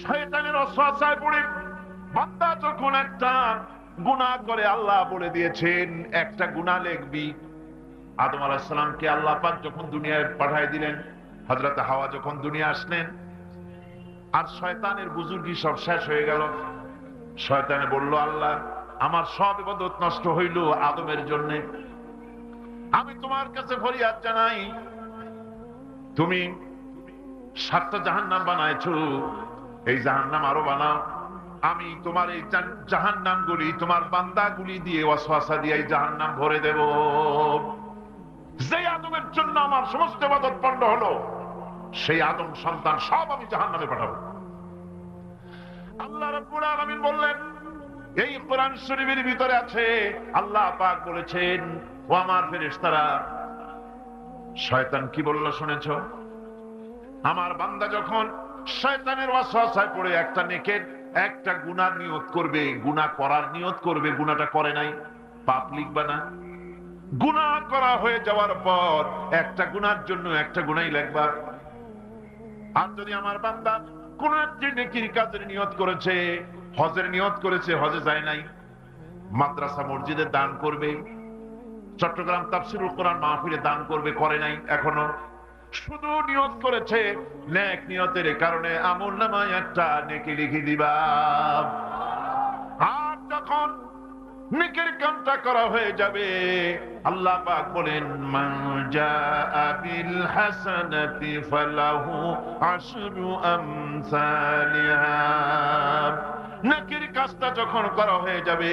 শয়তানের অশ্বাসায় পড়ে বান্দা যখন একটা গুনাহ করে আল্লাহ বলে দিয়েছেন, একটা গুনাহ লিখবি। আদম আলাইহিস সালামকে আল্লাহ পাক যখন দুনিয়ায় পাঠিয়ে দিলেন, হযরত হাওয়া যখন দুনিয়া আসলেন, আর শয়তানের বুজুর্গি সব শেষ হয়ে গেল। শয়তানে বলল, আল্লাহ, আমার সব ইবাদত নষ্ট হইল আদমের জন্য। আমি তোমার কাছে ফরিয়াদ জানাই, তুমি সাতটা জাহান্নাম বানাইছো এই জাহান্নাম আরও বানাও। আমি তোমার এই জাহান্নাম গুলি তোমার বান্দা গুলি দিয়ে ওয়াসওয়াসা দিয়ে এই জাহান্নাম ভরে দেব। যে আদমের জন্য আমার সমস্ত ইবাদত পণ্ড হলো, সেই আদম সন্তান সব আমি জাহান্নামে পাঠাবো। আল্লাহ রাব্বুল আলামিন বললেন, এই কোরআন শরীফের ভিতরে আছে, আল্লাহ পাক বলেছেন, ও আমার ফেরেশতারা, শয়তান কি বলল শুনেছো? আমার বান্দা যখন শয়তানের ওয়াসওয়াসায় পড়ে একটা নেকের একটা গুনার নিয়ত করবে গুনাহ করার নিয়ত করবে গুনাহটা করে নাই। পাপ লিখবা না। গুনাহ করা হয়ে যাওয়ার পর একটা গুনার জন্য একটা গুনাই লিখবা। আর যদি আমার বান্দা কোন একটি নেকির কাজের নিয়ত করেছে, হজের নিয়ত করেছে, হজে যায় নাই, মাদ্রাসা মসজিদে দান করবে, চট্টগ্রাম তাফসিরুল কোরআন মাহফিলে দান করবে, করে নাই, এখনও শুধু নিয়ত করেছে নেক নিয়তের কারণে আমল নামায় একটা নেকি লিখে দিবা। আর যখন নেকের কামটা করা হয়ে যাবে, আল্লাহ পাক বলেন নেকের কাজটা যখন করা হয়ে যাবে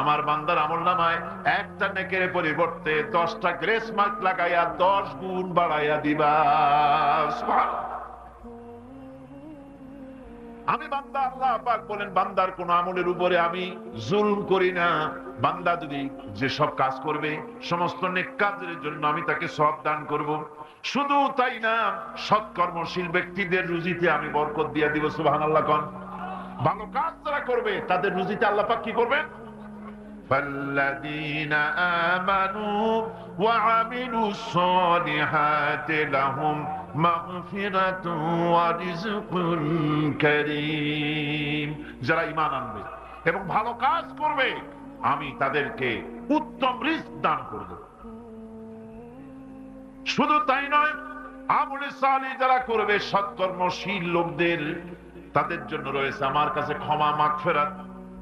আমার বান্দার আমল নামায় একটা নেকের পরিবর্তে দশটা গ্রেস মার্ক লাগাইয়া দশ গুণ বাড়াইয়া দিবা। আমি বান্দা, আল্লাহ পাক বলেন, বান্দার কোন আমলের উপরে আমি জুলম করি না। বান্দা যদি যে সব কাজ করবে, সমস্ত নেক কাজের জন্য আমি তাকে সব দান করব। শুধু তাই না, সৎকর্মশীল ব্যক্তিদের রুজিতে আমি বরকত দিয়ে দিব, সুবহানাল্লাহ কোন। ভালো কাজ যারা করবে, তাদের রুজিতে আল্লাহ পাক কি করবেন? فالذين آمنوا وعملوا الصالحات لهم مغفرة ورزق كريم যারা ঈমান আনবে এবং ভালো কাজ করবে আমি তাদেরকে উত্তম রিস্ক দান করব শুধু তাই নয় আমলে সালি যারা করবে সৎকর্মশীল লোকদের তাদের জন্য রয়েছে আমার কাছে ক্ষমা মাগফিরাত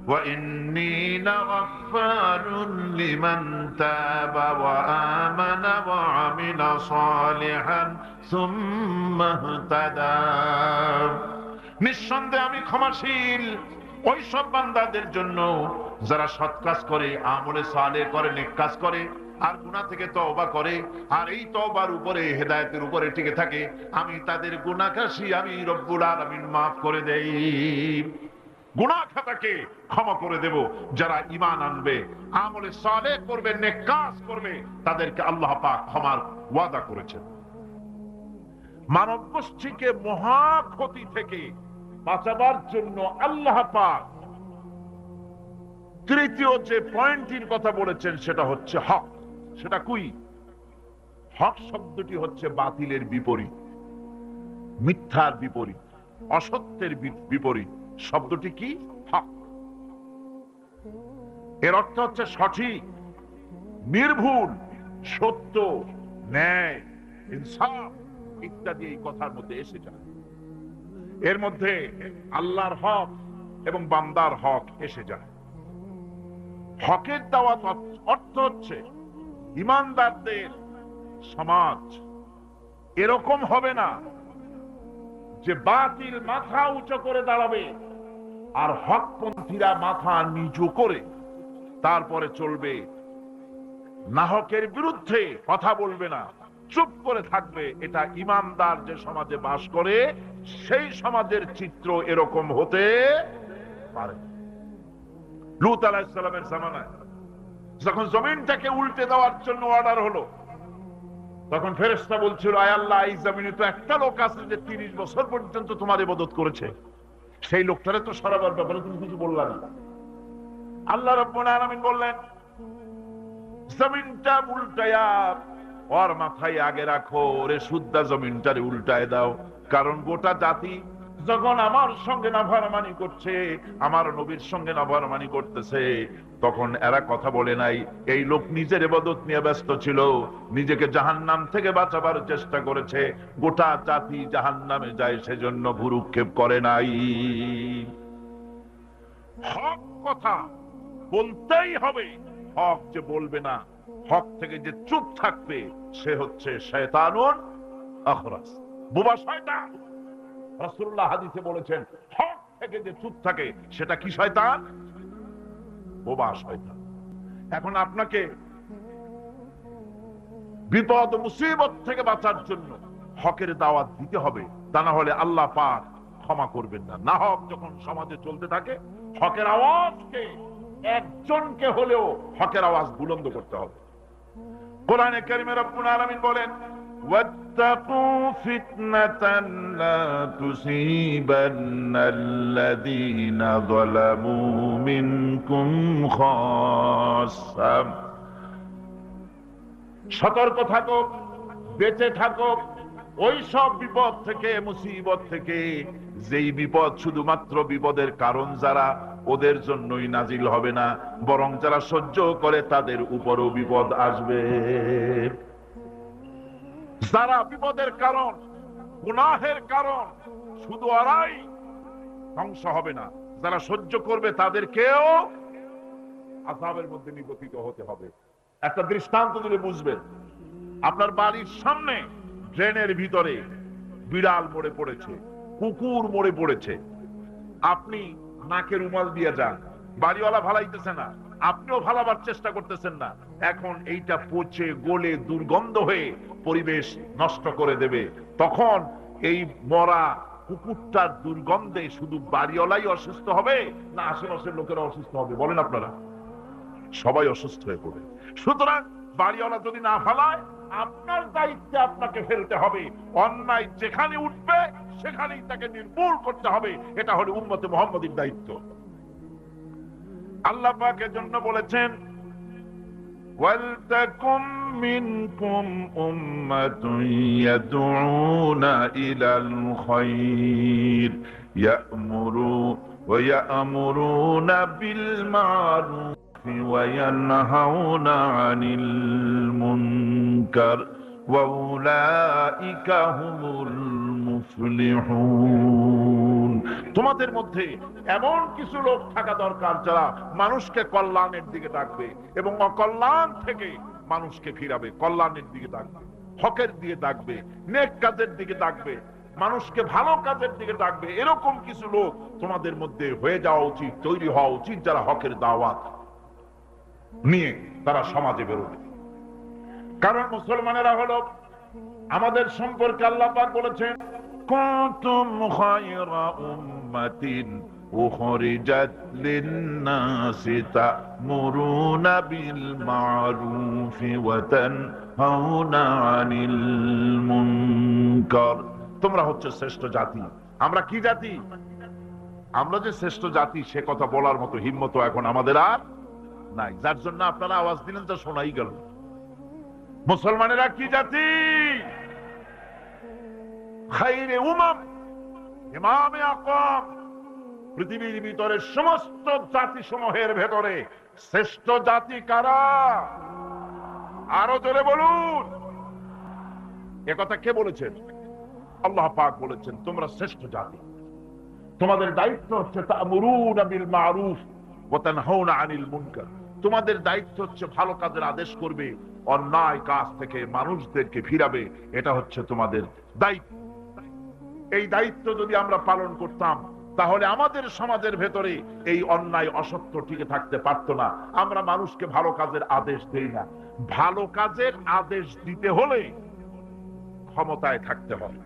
وإني لغفار لمن تاب وآمن وعمل صالحا ثم اهتدى নিঃসন্দেহে আমি ক্ষমাশীল ওই সব বান্দাদের জন্য যারা সৎ কাজ করে আমলে সালে করে নেক কাজ করে আর গুনাহ থেকে তওবা করে আর এই তওবার উপরে হেদায়েতের উপরে টিকে থাকে আমি তাদের গুনাহকাশী আমি রব্বুল আলামিন মাফ করে দেই গুনাহ খাতাকে ক্ষমা করে দেব। যারা ইমান আনবে, আমলে সালে করবে নেক কাজ করবে, তাদেরকে আল্লাহ পাক ক্ষমার ওয়াদা করেছেন। মানব গোষ্ঠীকে মহা ক্ষতি থেকে বাঁচাবার জন্য আল্লাহ পাক তৃতীয় যে পয়েন্টটির কথা বলেছেন, সেটা হচ্ছে হক। সেটা কুই? হক শব্দটি হচ্ছে বাতিলের বিপরীত, মিথ্যার বিপরীত, অসত্যের বিপরীত। শব্দটি কি? হক। এর অর্থ হচ্ছে সঠিক, নির্ভুল, সত্য, ন্যায়, ইনসাফ ইত্যাদি এই কথার মধ্যে এসে যায়। এর মধ্যে আল্লাহর হক এবং বান্দার হক এসে যায়। হকের দাওয়াত অর্থ হচ্ছে ইমানদারদের সমাজ। এরকম হবে না যে বাতিল মাথা উঁচু করে দাঁড়াবে। আর হকপন্থীরা মাথা নিচু করে তারপরে চলবে। নাহকের বিরুদ্ধে কথা বলবে না। চুপ করে থাকবে। এটা ইমানদার যে সমাজে বাস করে, সেই সমাজের চিত্র এরকম হতে পারে। লুত আলাহিসাল্লামের জামানায় যখন জমিনটাকে উল্টে দেওয়ার জন্য অর্ডার হলো, তখন ফেরেস্তা বলছিল, আয় আল্লাহ, এই জমিনে তো একটা লোক আছে যে তিরিশ বছর পর্যন্ত তোমার ইবাদত করেছে। সেই লোকটারে তো সরাবার ব্যাপারে তুমি কিছু বললা না। আল্লাহ আলামিন বললেন, জমিনটা উল্টায়া ওর মাথায় আগে রাখো, ওরে সুদ্দা জমিনটারে উল্টায় দাও। কারণ গোটা জাতি যখন আমার সঙ্গে নাফারমানি করছে, আমার নবীর সঙ্গে নাফারমানি করতেছে, তখন এরা কথা বলে নাই, এই লোক নিজের এবাদত নিয়ে ব্যস্ত ছিল, নিজেকে জাহান্নাম থেকে বাঁচাবার চেষ্টা করেছে, গোটা জাতি জাহান্নামে যায় সেজন্য ভুরুক্ষেপ করে নাই। হক কথা বলতেই হবে, হক যে বলবে না, হক থেকে যে চুপ থাকবে, সে হচ্ছে শয়তানুন আখরাস। বুবা শয়তান! রাসূলুল্লাহ হাদিসে বলেছেন হক থেকে যে চুপ থাকে সেটা কি শয়তান? বোবা শয়তান। এখন আপনাকে বিপদ মুসিবত থেকে বাঁচার জন্য হকের দাওয়াত দিতে হবে, তা না হলে আল্লাহ পাক ক্ষমা করবেন না। না হক যখন সমাজে চলতে থাকে, হকের আওয়াজকে একজনকে হলেও হকের আওয়াজ বুলন্দ করতে হবে। কোরআনে কারিমে রব্বুল আলামিন বলেন واتقوا فتنة لا تصيبن الذين ظلموا منكم خاصة সতর্ক থাকো বেঁচে থাকো ওই সব বিপদ থেকে মুসিবত থেকে যেই বিপদ শুধুমাত্র বিপদের কারণ যারা ওদের জন্যই নাজিল হবে না বরং যারা সহ্য করে তাদের উপরও বিপদ আসবে যারা বিপদের কারণ, গুনাহের কারণ, শুধু ওরাই ধ্বংস হবে না। যারা সহ্য করবে, তাদেরকেও আসাবের মধ্যে নিপতিত হতে হবে। একটা দৃষ্টান্ত দিলে বুঝবেন, আপনার বাড়ির সামনে ড্রেনের ভিতরে বিড়াল মরে পড়েছে, কুকুর মরে পড়েছে। আপনি নাকে রুমাল দিয়ে যান, বাড়িওয়ালা ভালাইতেছে না। আপনিও ভালাবার চেষ্টা করতেছেন না। এখন এইটা পচে, গলে, দুর্গন্ধ হয়ে পরিবেশ নষ্ট করে দেবে। তখন এই মরা কুকুরটার দুর্গন্ধে শুধু বাড়িওয়ালাই অসুস্থ হবে না আশেপাশের লোকেরা অসুস্থ হবে? বলেন আপনারা। সবাই অসুস্থ হয়ে পড়বে সুতরাং বাড়িওয়ালা যদি না ফালায়, আপনার দায়িত্বে আপনাকে ফেলতে হবে। অন্যায় যেখানে উঠবে, সেখানেই তাকে নির্মূল করতে হবে। এটা হলো উম্মতে মোহাম্মদের দায়িত্ব। আল্লাহ পাকের জন্য বলেছেন ولتكن منكم أمة يدعون إلى الخير يأمرون ويأمرون بالمعروف وينهون عن المنكر وأولئك هم المفلحون তোমাদের মধ্যে এমন কিছু লোক থাকা দরকার যারা মানুষকে কল্যাণের দিকে ডাকবে এবং অকল্যাণ থেকে মানুষকে ফিরাবে, কল্যাণের দিকে ডাকবে, হকের দিকে ডাকবে, নেক কাজের দিকে ডাকবে, মানুষকে ভালো কাজের দিকে ডাকবে। এরকম কিছু লোক তোমাদের মধ্যে হয়ে যাওয়া উচিত, তৈরি হওয়া উচিত যারা হকের দাওয়াত নিয়ে তারা সমাজে বেরোবে। কারণ মুসলমানেরা হলো আমাদের সম্পর্কে আল্লাহ বলেছেন উম্মাতিন উখরিজাত লিন-নাসি তা'মুরুনা বিল মা'রুফি ওয়া তানহাউনা 'আনিল মুনকার তোমরা হচ্ছে শ্রেষ্ঠ জাতি। আমরা কি জাতি? আমরা যে শ্রেষ্ঠ জাতি, সে কথা বলার মতো হিম্মত এখন আমাদের আর নাই। যার জন্য আপনারা আওয়াজ দিলেন, তা শোনাই গেল। মুসলমানেরা কি জাতি? খাইরে উমাম, ইমামে আকম পৃথিবীর ভিতরে সমস্ত জাতি সমূহের ভেতরে শ্রেষ্ঠ জাতি কারা? আরও জোরে বলুন। কথা কে বলেছেন? আল্লাহ পাক বলেছেন, তোমরা শ্রেষ্ঠ জাতি। তোমাদের দায়িত্ব হচ্ছে তা'মুরুনা বিল মা'রুফ ওয়া তানহাউনা আনিল মুনকার। তোমাদের দায়িত্ব হচ্ছে ভালো কাজের আদেশ করবে, অন্যায় কাজ থেকে মানুষদেরকে ফিরাবে, এটা হচ্ছে তোমাদের দায়িত্ব। এই দায়িত্ব যদি আমরা পালন করতাম, তাহলে আমাদের সমাজের ভেতরে এই অন্যায় অসত্য টিকে থাকতে পারত না। আমরা মানুষকে ভালো কাজের আদেশ দেই না। ভালো কাজের আদেশ দিতে হলে ক্ষমতায় থাকতে হয়।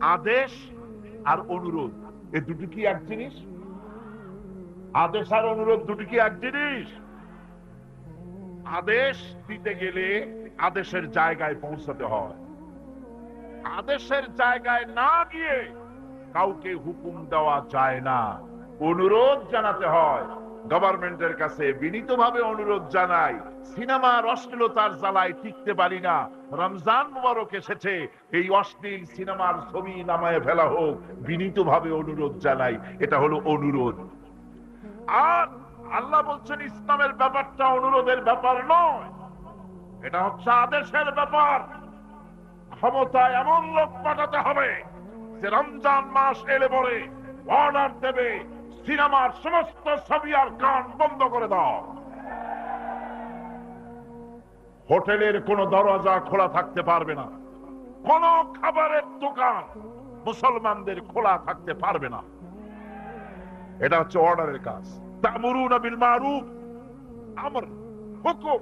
আদেশ আর অনুরোধ এই দুটি কি এক জিনিস? আদেশ আর অনুরোধ দুটি কি এক জিনিস? আদেশ দিতে গেলে আদেশের জায়গায় পৌঁছাতে হয়। আদেশের জায়গায় না গিয়ে কাউকে হুকুম দেওয়া যায় না। অনুরোধ জানাতে হয়। গভর্নমেন্টের কাছে বিনীতভাবে অনুরোধ জানাই, সিনেমার অশ্লীলতার জ্বালায় টিকতে পারি না। রমজান মুবারক এসেছে, এই অশ্লীল সিনেমার ছবি নামায় ফেলা হোক। বিনীতভাবে অনুরোধ জানাই, এটা হলো অনুরোধ। আর আল্লাহ বলছেন, ইসলামের ব্যাপারটা অনুরোধের ব্যাপার নয়, এটা হচ্ছে আদেশের ব্যাপার। ক্ষমতায় এমন লোক পাঠাতে হবে যে রমজান মাস এলে পরে অর্ডার দেবে সিনেমার সমস্ত ছবি আর গান বন্ধ করে দাও। হোটেলের কোনো দরজা খোলা থাকতে পারবে না। কোন খাবারের দোকান মুসলমানদের খোলা থাকতে পারবে না। এটা হচ্ছে অর্ডারের কাজ। তামুরুনা বিল মারুফ। আমর হুকুম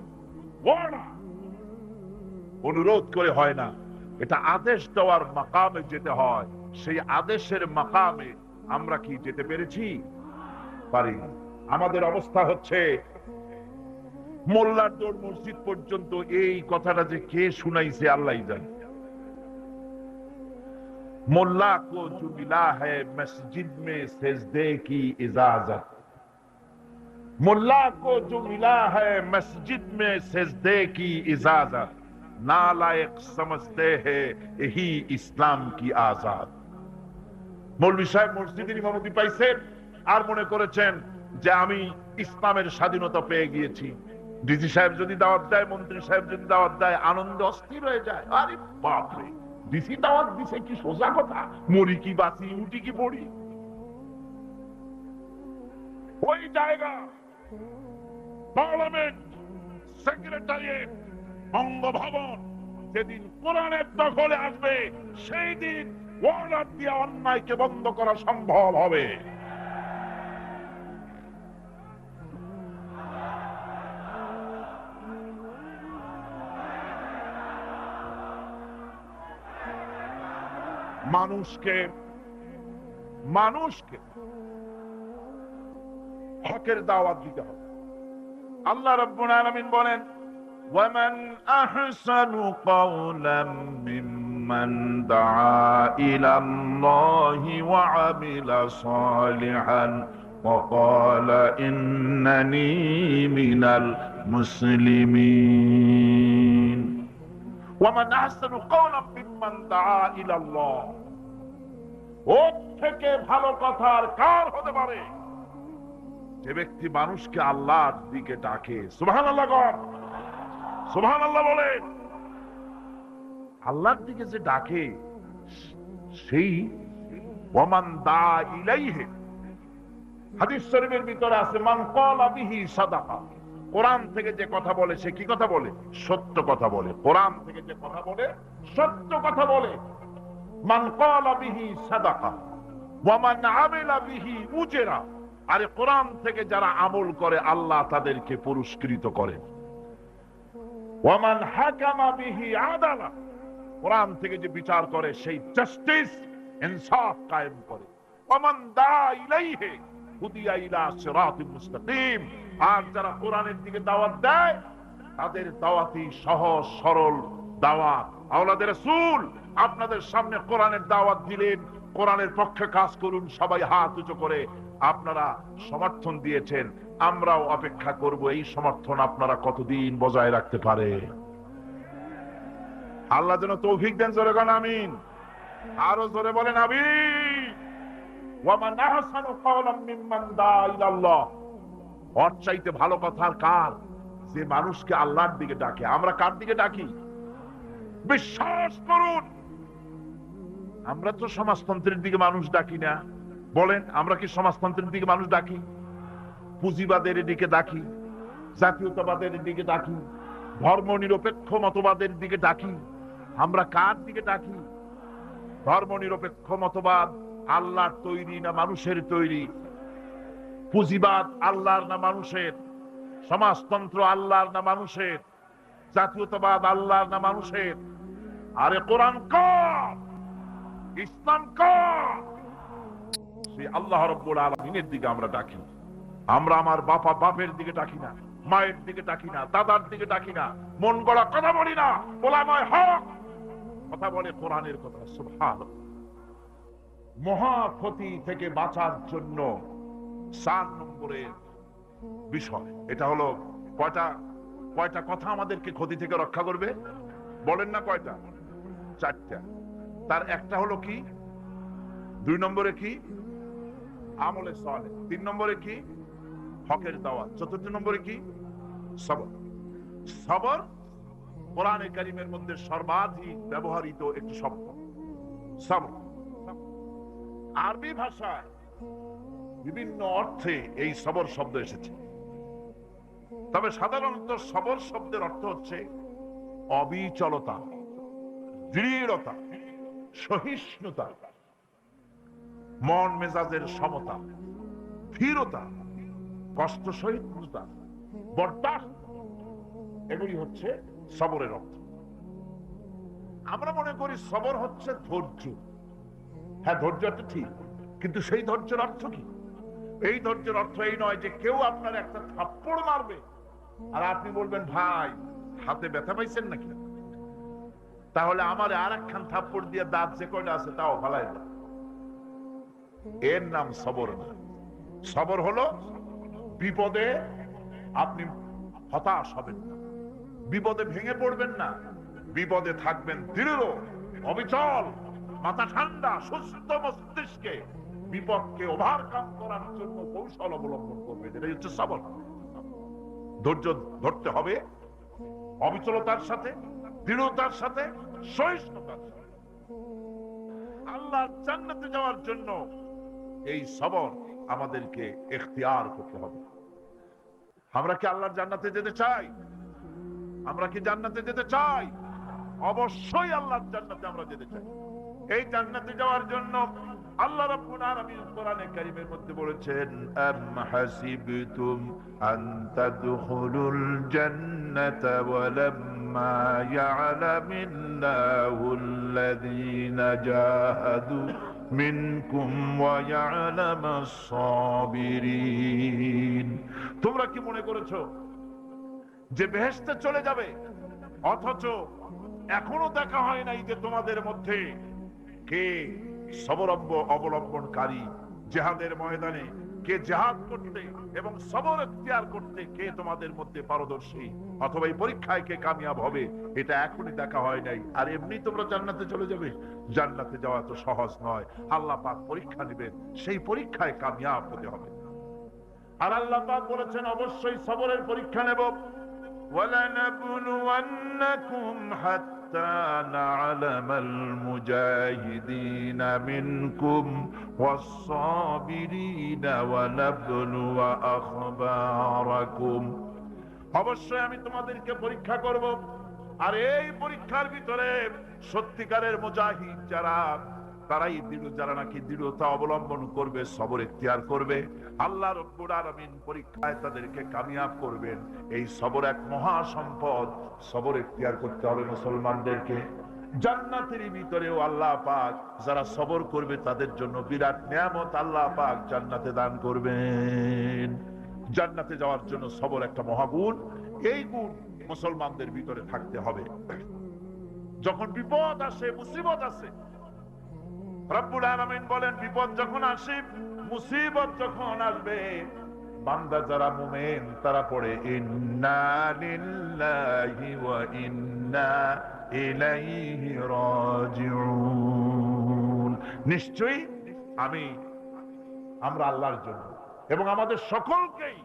অনুরোধ করে হয় না। এটা আদেশ দেওয়ার মাকামে যেতে হয়। সেই আদেশের মাকামে আমরা কি যেতে পেরেছি? পারি আমাদের অবস্থা হচ্ছে, মোল্লার দৌড় মসজিদ পর্যন্ত এই কথাটা যে কে শুনাইছে আল্লাহ জানে। মোল্লা কো জুমিলা মিলা মসজিদ মে সেজদে কি ইজাজত। মোল্লা কো জো মিলা মে সেজদে কি ইজাজত। नालायक समझते हैं यही इस्लाम की आजाद মৌলভী সাহেব মসজিদের ইমামতি পাইছেন আর মনে করেছেন যে আমি ইসলামের স্বাধীনতা পেয়ে গিয়েছি ডিজি সাহেব যদি দাওয়াত দেয় মন্ত্রী সাহেব যদি দাওয়াত দেয় আনন্দে অস্থির হয়ে যায় আরে বাপরে ডিসি দাওয়াত দিছে কি সোজা কথা মরি কি বাঁচি উঠি কি পড়ি ওই জায়গা পার্লামেন্ট সেক্রেটারিয়েট বঙ্গভবন যেদিন কোরআনের দখলে আসবে সেই দিন অর্ডার দিয়ে অন্যায়কে বন্ধ করা সম্ভব হবে। মানুষকে মানুষকে হকের দাওয়াত দিতে হবে। আল্লাহ রাব্বুল আলামিন বলেন ومن أحسن قولا ممن دعا إلى الله وعمل صالحا وقال إنني من المسلمين ومن أحسن قولا ممن دعا إلى الله ওর থেকে ভালো কথা আর কার হতে পারে যে ব্যক্তি মানুষকে আল্লাহর দিকে ডাকে সুবহান আল্লাহ কর সুবহান আল্লাহ বলে আল্লাহর দিকে যে ডাকে, সেই ওমান দা ইলাইহে। হাদিস শরীফের ভিতরে আছে, মান ক্বালা বিহি সাদাকা। কোরআন থেকে যে কথা বলে, সে কি কথা বলে? সত্য কথা বলে। কোরআন থেকে যে কথা বলে, সত্য কথা বলে। মান ক্বালা বিহি সাদাকা। ওয়া মান আমিলা বিহি উজরা। আরে, কোরআন থেকে যারা আমল করে, আল্লাহ তাদেরকে পুরস্কৃত করে। ওয়ামান হাকামা বিহি আদালা। কোরআন থেকে যে বিচার করে, সেই জাস্টিস ইনসাফ কায়েম করে। ওয়ামান দা ইলাইহি, হুদিয়া ইলা সিরাতিল মুস্তাকিম। আর যারা কোরআনের দিকে দাওয়াত দেয়, তাদের দাওয়াতি সহজ সরল দাওয়াত। আওলাদের রাসূল, আপনাদের সামনে কোরআনের দাওয়াত দিলেন। কোরআনের পক্ষে কাজ করুন, সবাই হাত উঁচু করে আপনারা সমর্থন দিয়েছেন, আমরাও অপেক্ষা করব, এই সমর্থন আপনারা কতদিন বজায় রাখতে পারে? আল্লাহ যেন তৌফিক দেন, জোরে গান আমিন। আরও জোরে বলেন চাইতে ভালো কথা কার? যে মানুষকে আল্লাহর দিকে ডাকে। আমরা কার দিকে ডাকি? বিশ্বাস করুন। আমরা তো সমাজতন্ত্রের দিকে মানুষ ডাকি না। বলেন, আমরা কি সমাজতন্ত্রের দিকে মানুষ ডাকি? পুঁজিবাদের দিকে ডাকি, জাতীয়তাবাদের দিকে ডাকি ধর্ম নিরপেক্ষ মতবাদের দিকে ডাকি, আমরা কার দিকে ডাকি? ধর্ম নিরপেক্ষ মতবাদ আল্লাহর তৈরি না মানুষের তৈরি? পুঁজিবাদ আল্লাহর না মানুষের? সমাজতন্ত্র আল্লাহর না মানুষের? জাতীয়তাবাদ আল্লাহর না মানুষের? আরে কোরআন কর! ইসলাম সেই আল্লাহ রব্বুল আলমিনের দিকে আমরা ডাকি আমরা আমার বাপা বাপের দিকে ডাকি না, মায়ের দিকে ডাকি না, দাদার দিকে ডাকি না, মন গড়া কথা বলি না, ওলামায় হক। কথা বলে কোরআনের কথা সুবহান মহা ক্ষতি থেকে বাঁচার জন্য চার নম্বরের বিষয়, এটা হলো কয়টা কয়টা কথা আমাদেরকে ক্ষতি থেকে রক্ষা করবে? বলেন না কয়টা? চারটা। তার একটা হলো কি? দুই নম্বরে কি? আমলে সলে তিন নম্বরে কি? হকের দাওয়াত। চতুর্থ নম্বরে কি? সবর। সবর কোরআনে কারিমের মধ্যে সর্বাধিক ব্যবহৃত একটি শব্দ। সবর। আরবি ভাষায় বিভিন্ন অর্থে এই সবর শব্দ এসেছে। তবে সাধারণত সবর শব্দের অর্থ হচ্ছে অবিচলতা, দৃঢ়তা। সহিষ্ণুতা, মন মেজাজের সমতা ধীরতা কষ্ট সহিষ্ণুতা বরদাস্ত। এগুলি হচ্ছে সবরের অর্থ। আমরা মনে করি সবর হচ্ছে ধৈর্য। হ্যাঁ ধৈর্যটা ঠিক, কিন্তু সেই ধৈর্যের অর্থ কি? এই ধৈর্যের অর্থ এই নয় যে কেউ আপনার একটা থাপ্পড় মারবে আর আপনি বলবেন, ভাই, হাতে ব্যথা পাইছেন নাকি? তাহলে আমার আর একখান থাপ্পড় দিয়ে দাঁত যে কয়টা আছে তাও ফালাই দাও। এর নাম সবর না। সবর হলো বিপদে আপনি হতাশ হবেন না। বিপদে ভেঙে পড়বেন না। বিপদে থাকবেন দৃঢ়, অবিচল, মাথা ঠান্ডা, সুস্থ মস্তিষ্কে। বিপদকে ওভারকাম করার জন্য কৌশল অবলম্বন করবেন এটাই হচ্ছে সবর। ধৈর্য ধরতে হবে অবিচলতার সাথে, দৃঢ়তার সাথে আল্লাহ জান্নাতে যাওয়ার জন্য এই সবর আমাদেরকে এখতিয়ার করতে হবে। আমরা কি আল্লাহর জান্নাতে যেতে চাই? আমরা কি জান্নাতে যেতে চাই? অবশ্যই আল্লাহর জান্নাতে আমরা যেতে চাই। এই জান্নাতে যাওয়ার জন্য আল্লাহ রাব্বুল আলামিন কোরআনে কারীমের মধ্যে বলেছেন, আম হাসিবতুম আন তাদখুলুল জান্নাতা ওয়া লাম্মা ইয়ালামিল্লাহুল্লাযীনা জাহাদু মিনকুম ওয়া ইয়ালামাস সাবিরিন তোমরা কি মনে করেছ যে বেহেশতে চলে যাবে? অথচ এখনও দেখা হয় নাই যে তোমাদের মধ্যে কে? সবরম্ব অবলম্বনকারী জেহাদের ময়দানে কে জেহাদ করতে এবং সবর এখতিয়ার করতে কে তোমাদের মধ্যে পারদর্শী? অথবা এই পরীক্ষায় কে কামিয়াব হবে? এটা এখনই দেখা হয় নাই। আর এমনি তোমরা জান্নাতে চলে যাবে। জান্নাতে যাওয়া তো সহজ নয়। আল্লাহ পাক পরীক্ষা নেবেন। সেই পরীক্ষায় কামিয়াব হতে হবে। আর আল্লাহ পাক বলেছেন, অবশ্যই সবরের পরীক্ষা নেব। ওয়ালা নাবুনু ওয়ালানাবলুওয়ান্নাকুম হাত حتى نعلم المجاهدين منكم والصابرين ونبلو أخباركم অবশ্যই আমি তোমাদেরকে পরীক্ষা করব আর এই পরীক্ষার ভিতরে সত্যিকারের মুজাহিদ যারা তারাই দৃঢ়, যারা নাকি দৃঢ়তা অবলম্বন করবে, সবর করবে। আল্লাহ রব্বুল আলামিন পরীক্ষায় তাদেরকে কামিয়াব করবেন। এই সবর এক মহা সম্পদ। সবর করতে হবে মুসলমানদেরকে। জান্নাতের ভিতরেও আল্লাহ পাক যারা সবর করবে, তাদের জন্য বিরাট নিয়ামত আল্লাহ পাক জান্নাতে দান করবেন। জান্নাতে যাওয়ার জন্য সবর একটা মহাগুণ। এই গুণ মুসলমানদের ভিতরে থাকতে হবে। যখন বিপদ আসে, মুসিবত আসে রব্বুল আলামিন বলেন, বিপদ যখন মুসিবত যখন আসবে, বান্দা যারা মুমিন, তারা পড়ে নিশ্চয়ই আমি, আমরা আল্লাহর জন্য এবং আমাদের সকলকেই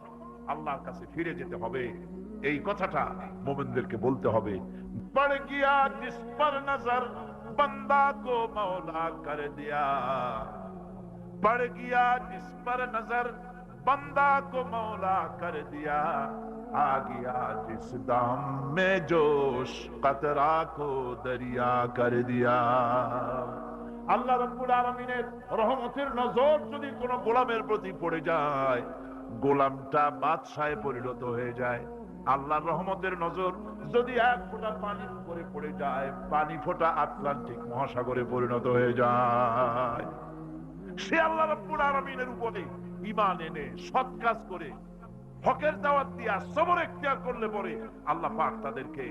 আল্লাহর কাছে ফিরে যেতে হবে। এই কথাটা মোমেনদেরকে বলতে হবে। পড় গিয়া পর নজর बंदा को मौला कर दिया पड़ गया जिस पर नजर बंदा को मौला कर दिया आ गया जिस दाम में जोश कतरा को दरिया कर दिया আল্লাহ রব্বুল আলমিনের রহমতের নজর যদি কোন গোলামের প্রতি পড়ে যায় গোলামটা বাদশায় পরিণত হয়ে যায় আল্লাহর রহমতের নজর যদি এক ফোঁটা পানির উপরে পড়ে যায়, পানি ফোঁটা আটলান্টিক মহাসাগরে পরিণত হয়ে যায় সে আল্লাহ রব্বুল উপরে ইমান এনে সৎ কাজ করে, হকের দাওয়াত দিয়া সবর এখতিয়ার করলে পরে আল্লাহ পাক তাদেরকে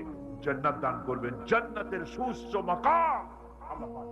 জান্নাত দান করবেন জান্নাতের সুস্থ মাকাম আল্লাহ পাক।